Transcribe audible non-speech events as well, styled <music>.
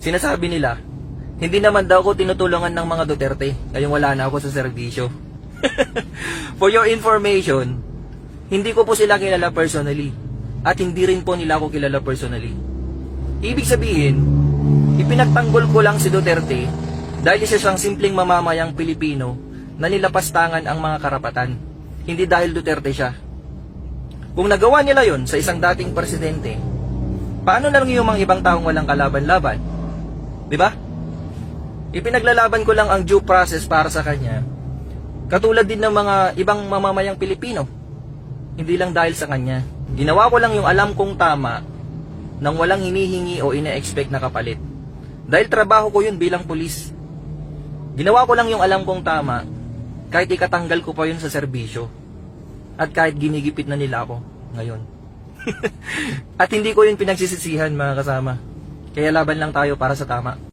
Sinasabi nila, hindi naman daw ako tinutulungan ng mga Duterte, ngayong wala na ako sa serbisyo. <laughs> For your information, hindi ko po sila kilala personally, at hindi rin po nila ako kilala personally. Ibig sabihin, ipinagtanggol ko lang si Duterte dahil isa siyang simpleng mamamayang Pilipino na nilapastangan ang mga karapatan, hindi dahil Duterte siya. Kung nagawa nila yon sa isang dating presidente, paano na lang yung mga ibang taong walang kalaban-laban? Di ba? Ipinaglalaban ko lang ang due process para sa kanya. Katulad din ng mga ibang mamamayang Pilipino. Hindi lang dahil sa kanya. Ginawa ko lang yung alam kong tama nang walang hinihingi o ina-expect na kapalit. Dahil trabaho ko yun bilang pulis. Ginawa ko lang yung alam kong tama kahit ikatanggal ko pa yun sa serbisyo. At kahit ginigipit na nila ako ngayon. <laughs> At hindi ko yun pinagsisisihan mga kasama. Kaya laban lang tayo para sa tama.